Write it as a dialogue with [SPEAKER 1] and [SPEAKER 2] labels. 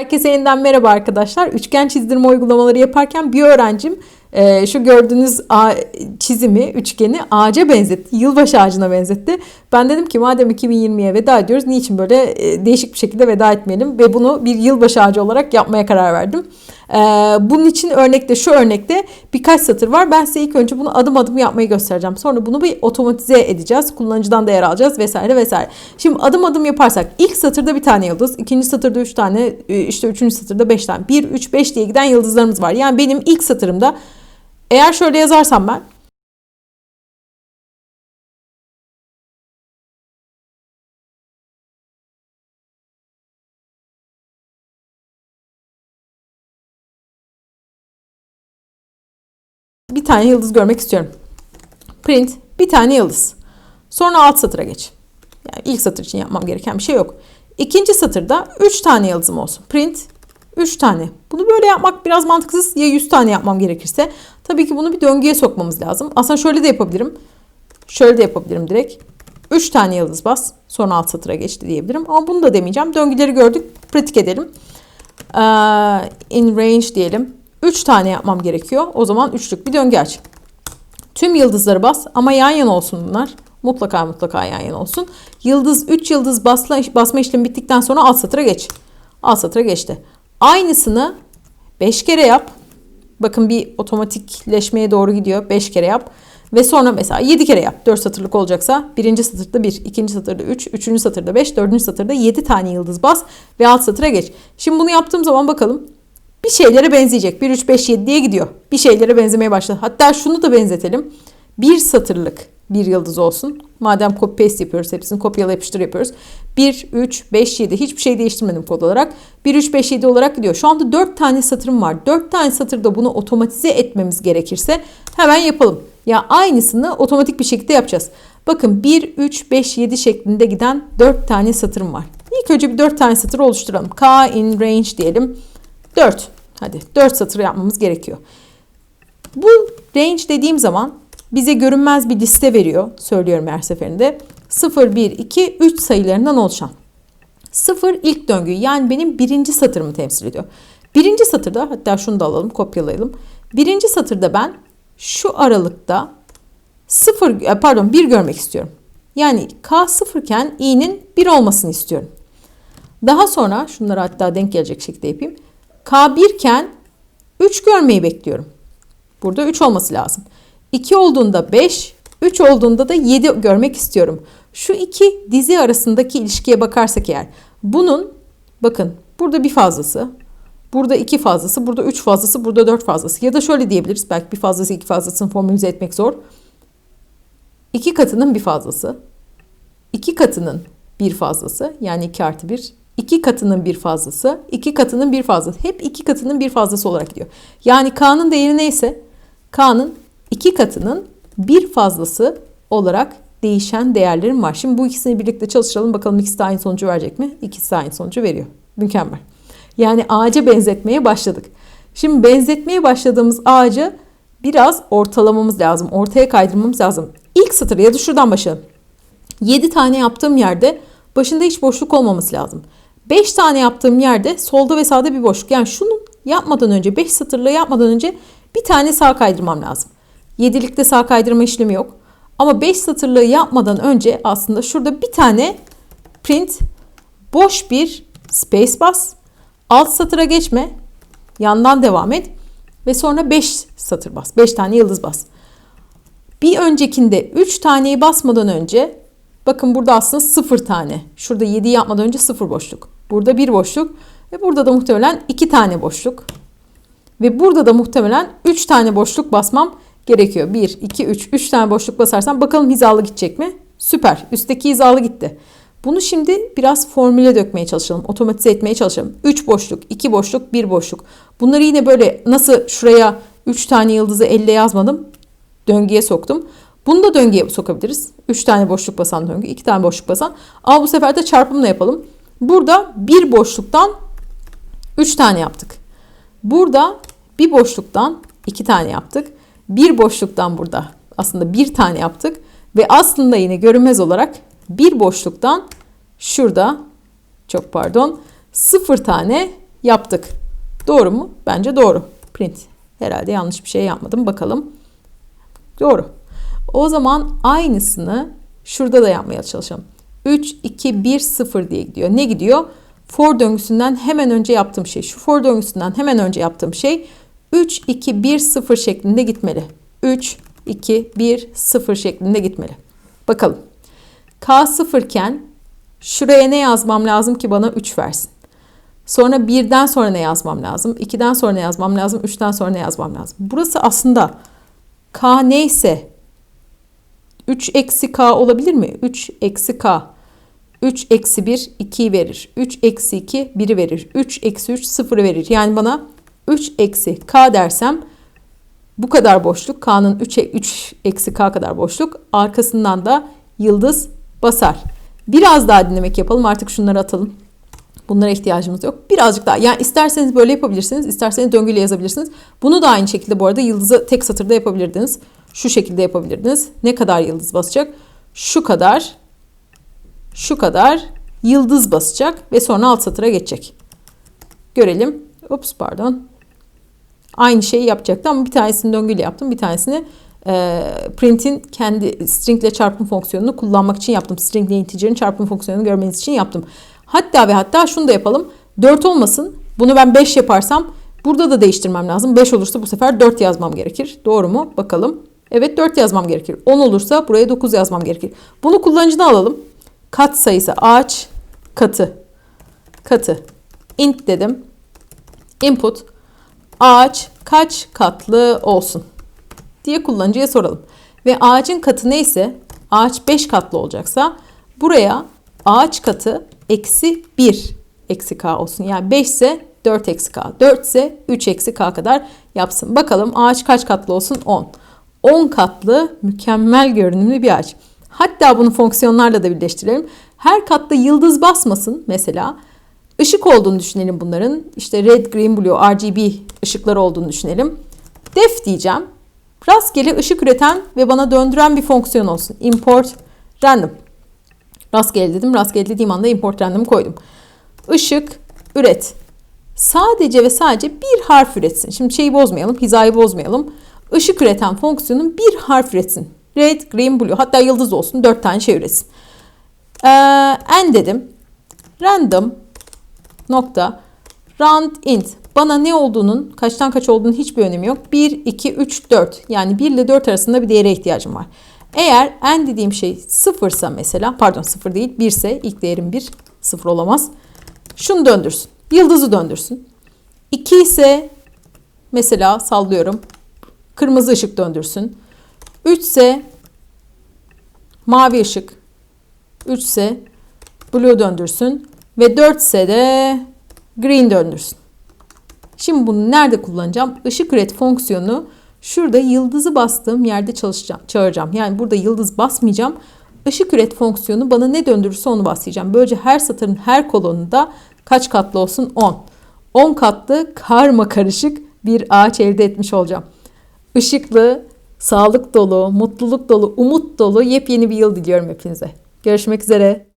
[SPEAKER 1] Herkese yeniden merhaba arkadaşlar. Üçgen çizdirme uygulamaları yaparken bir öğrencim e, şu gördüğünüz a- çizimi, üçgeni ağaca benzetti. Yılbaşı ağacına benzetti. Ben dedim ki madem 2020'ye veda ediyoruz niçin böyle e, değişik bir şekilde veda etmeyelim ve bunu bir yılbaşı ağacı olarak yapmaya karar verdim. E, bunun için örnekte şu örnekte birkaç satır var. Ben size ilk önce bunu adım adım yapmayı göstereceğim. Sonra bunu bir otomatize edeceğiz. Kullanıcıdan değer alacağız vesaire vesaire. Şimdi adım adım yaparsak ilk satırda bir tane yıldız, ikinci satırda üç tane, e, işte üçüncü satırda beş tane. Bir, üç, beş diye giden yıldızlarımız var. Yani benim ilk satırımda eğer şöyle yazarsam ben bir tane yıldız görmek istiyorum. Print bir tane yıldız. Sonra alt satıra geç. Yani ilk satır için yapmam gereken bir şey yok. İkinci satırda 3 tane yıldızım olsun. Print 3 tane. Bunu böyle yapmak biraz mantıksız. Ya 100 tane yapmam gerekirse. Tabii ki bunu bir döngüye sokmamız lazım. Aslında şöyle de yapabilirim. Şöyle de yapabilirim direkt. 3 tane yıldız bas. Sonra alt satıra geçti diyebilirim. Ama bunu da demeyeceğim. Döngüleri gördük. Pratik edelim. Ee, in range diyelim. 3 tane yapmam gerekiyor. O zaman üçlük bir döngü aç. Tüm yıldızları bas ama yan yana olsun bunlar. Mutlaka mutlaka yan yana olsun. Yıldız 3 yıldız basla, basma işlemi bittikten sonra alt satıra geç. Alt satıra geçti. Aynısını 5 kere yap. Bakın bir otomatikleşmeye doğru gidiyor. 5 kere yap. Ve sonra mesela 7 kere yap. 4 satırlık olacaksa birinci satırda 1, ikinci satırda 3, üçüncü satırda 5, dördüncü satırda 7 tane yıldız bas ve alt satıra geç. Şimdi bunu yaptığım zaman bakalım bir şeylere benzeyecek. 1, 3, 5, 7 diye gidiyor. Bir şeylere benzemeye başladı. Hatta şunu da benzetelim. Bir satırlık bir yıldız olsun. Madem copy paste yapıyoruz hepsini kopyala yapıştır yapıyoruz. 1, 3, 5, 7 hiçbir şey değiştirmedim kod olarak. 1, 3, 5, 7 olarak gidiyor. Şu anda 4 tane satırım var. 4 tane satırda bunu otomatize etmemiz gerekirse hemen yapalım. Ya aynısını otomatik bir şekilde yapacağız. Bakın 1, 3, 5, 7 şeklinde giden 4 tane satırım var. İlk önce bir 4 tane satır oluşturalım. K in range diyelim. 4. Hadi 4 satır yapmamız gerekiyor. Bu range dediğim zaman bize görünmez bir liste veriyor. Söylüyorum her seferinde. 0, 1, 2, 3 sayılarından oluşan. 0 ilk döngü yani benim birinci satırımı temsil ediyor. Birinci satırda hatta şunu da alalım kopyalayalım. Birinci satırda ben şu aralıkta 0 pardon 1 görmek istiyorum. Yani K 0 iken i'nin 1 olmasını istiyorum. Daha sonra şunları hatta denk gelecek şekilde yapayım. K1 iken 3 görmeyi bekliyorum. Burada 3 olması lazım. 2 olduğunda 5, 3 olduğunda da 7 görmek istiyorum. Şu iki dizi arasındaki ilişkiye bakarsak eğer bunun bakın burada bir fazlası, burada iki fazlası, burada üç fazlası, burada dört fazlası ya da şöyle diyebiliriz belki bir fazlası iki fazlasını formülize etmek zor. İki katının bir fazlası, iki katının bir fazlası yani 2 artı 1 2 katının bir fazlası, 2 katının bir fazlası. Hep 2 katının bir fazlası olarak gidiyor. Yani K'nın değeri neyse K'nın 2 katının bir fazlası olarak değişen değerlerim var. Şimdi bu ikisini birlikte çalıştıralım bakalım ikisi de aynı sonucu verecek mi? İkisi de aynı sonucu veriyor. Mükemmel. Yani ağaca benzetmeye başladık. Şimdi benzetmeye başladığımız ağacı biraz ortalamamız lazım. Ortaya kaydırmamız lazım. İlk satır ya da şuradan başlayalım. 7 tane yaptığım yerde başında hiç boşluk olmaması lazım. 5 tane yaptığım yerde solda ve sağda bir boşluk. Yani şunu yapmadan önce 5 satırla yapmadan önce bir tane sağ kaydırmam lazım. 7'likte sağ kaydırma işlemi yok. Ama 5 satırlığı yapmadan önce aslında şurada bir tane print boş bir space bas. Alt satıra geçme. Yandan devam et. Ve sonra 5 satır bas. 5 tane yıldız bas. Bir öncekinde 3 taneyi basmadan önce bakın burada aslında 0 tane. Şurada 7 yapmadan önce 0 boşluk. Burada 1 boşluk. Ve burada da muhtemelen 2 tane boşluk. Ve burada da muhtemelen 3 tane boşluk basmam gerekiyor. 1, 2, 3. 3 tane boşluk basarsam bakalım hizalı gidecek mi? Süper. Üstteki hizalı gitti. Bunu şimdi biraz formüle dökmeye çalışalım. Otomatize etmeye çalışalım. 3 boşluk, 2 boşluk, 1 boşluk. Bunları yine böyle nasıl şuraya 3 tane yıldızı elle yazmadım. Döngüye soktum. Bunu da döngüye sokabiliriz. 3 tane boşluk basan döngü, 2 tane boşluk basan. Ama bu sefer de çarpımla yapalım. Burada bir boşluktan 3 tane yaptık. Burada bir boşluktan 2 tane yaptık. Bir boşluktan burada aslında bir tane yaptık. Ve aslında yine görünmez olarak bir boşluktan şurada çok pardon sıfır tane yaptık. Doğru mu? Bence doğru. Print. Herhalde yanlış bir şey yapmadım. Bakalım. Doğru. O zaman aynısını şurada da yapmaya çalışalım. 3, 2, 1, 0 diye gidiyor. Ne gidiyor? For döngüsünden hemen önce yaptığım şey. Şu for döngüsünden hemen önce yaptığım şey 3, 2, 1, 0 şeklinde gitmeli. 3, 2, 1, 0 şeklinde gitmeli. Bakalım. K 0 iken şuraya ne yazmam lazım ki bana 3 versin? Sonra 1'den sonra ne yazmam lazım? 2'den sonra ne yazmam lazım? 3'ten sonra ne yazmam lazım? Burası aslında K neyse 3 eksi K olabilir mi? 3 eksi K. 3 eksi 1 2'yi verir. 3 eksi 2 1'i verir. 3 eksi 3 0'ı verir. Yani bana 3 eksi K dersem bu kadar boşluk K'nın 3, 3 eksi K kadar boşluk arkasından da yıldız basar. Biraz daha dinlemek yapalım artık şunları atalım. Bunlara ihtiyacımız yok. Birazcık daha. Yani isterseniz böyle yapabilirsiniz. isterseniz döngüyle yazabilirsiniz. Bunu da aynı şekilde bu arada yıldızı tek satırda yapabilirdiniz. Şu şekilde yapabilirdiniz. Ne kadar yıldız basacak? Şu kadar. Şu kadar yıldız basacak ve sonra alt satıra geçecek. Görelim. Ups pardon. Aynı şeyi yapacaktı ama bir tanesini döngüyle yaptım. Bir tanesini e, print'in kendi string ile çarpım fonksiyonunu kullanmak için yaptım. String ile integer'in çarpım fonksiyonunu görmeniz için yaptım. Hatta ve hatta şunu da yapalım. 4 olmasın. Bunu ben 5 yaparsam burada da değiştirmem lazım. 5 olursa bu sefer 4 yazmam gerekir. Doğru mu? Bakalım. Evet 4 yazmam gerekir. 10 olursa buraya 9 yazmam gerekir. Bunu kullanıcıda alalım. Kat sayısı ağaç katı. Katı. int dedim. Input ağaç kaç katlı olsun diye kullanıcıya soralım. Ve ağacın katı neyse ağaç 5 katlı olacaksa buraya ağaç katı eksi 1 eksi k olsun. Yani 5 ise 4 eksi k. 4 ise 3 eksi k kadar yapsın. Bakalım ağaç kaç katlı olsun? 10. 10 katlı mükemmel görünümlü bir ağaç. Hatta bunu fonksiyonlarla da birleştirelim. Her katta yıldız basmasın mesela. Işık olduğunu düşünelim bunların. İşte red, green, blue, RGB ışıklar olduğunu düşünelim. Def diyeceğim. Rastgele ışık üreten ve bana döndüren bir fonksiyon olsun. Import random. Rastgele dedim. Rastgele dediğim anda import random koydum. Işık üret. Sadece ve sadece bir harf üretsin. Şimdi şeyi bozmayalım, hizayı bozmayalım. Işık üreten fonksiyonun bir harf üretsin. Red, green, blue. Hatta yıldız olsun. Dört tane şey üretsin. Ee, n dedim. Random nokta round int. Bana ne olduğunun, kaçtan kaç olduğunun hiçbir önemi yok. 1, 2, 3, 4. Yani 1 ile 4 arasında bir değere ihtiyacım var. Eğer n dediğim şey sıfırsa mesela, pardon sıfır değil 1 ise ilk değerim 1, sıfır olamaz. Şunu döndürsün. Yıldızı döndürsün. 2 ise mesela sallıyorum kırmızı ışık döndürsün. 3 ise mavi ışık. 3 ise blue döndürsün. Ve 4 ise de green döndürsün. Şimdi bunu nerede kullanacağım? Işık üret fonksiyonu şurada yıldızı bastığım yerde çalışacağım, çağıracağım. Yani burada yıldız basmayacağım. Işık üret fonksiyonu bana ne döndürürse onu basacağım. Böylece her satırın her kolonunda kaç katlı olsun? 10. 10 katlı karma karışık bir ağaç elde etmiş olacağım. Işıklı, sağlık dolu, mutluluk dolu, umut dolu yepyeni bir yıl diliyorum hepinize. Görüşmek üzere.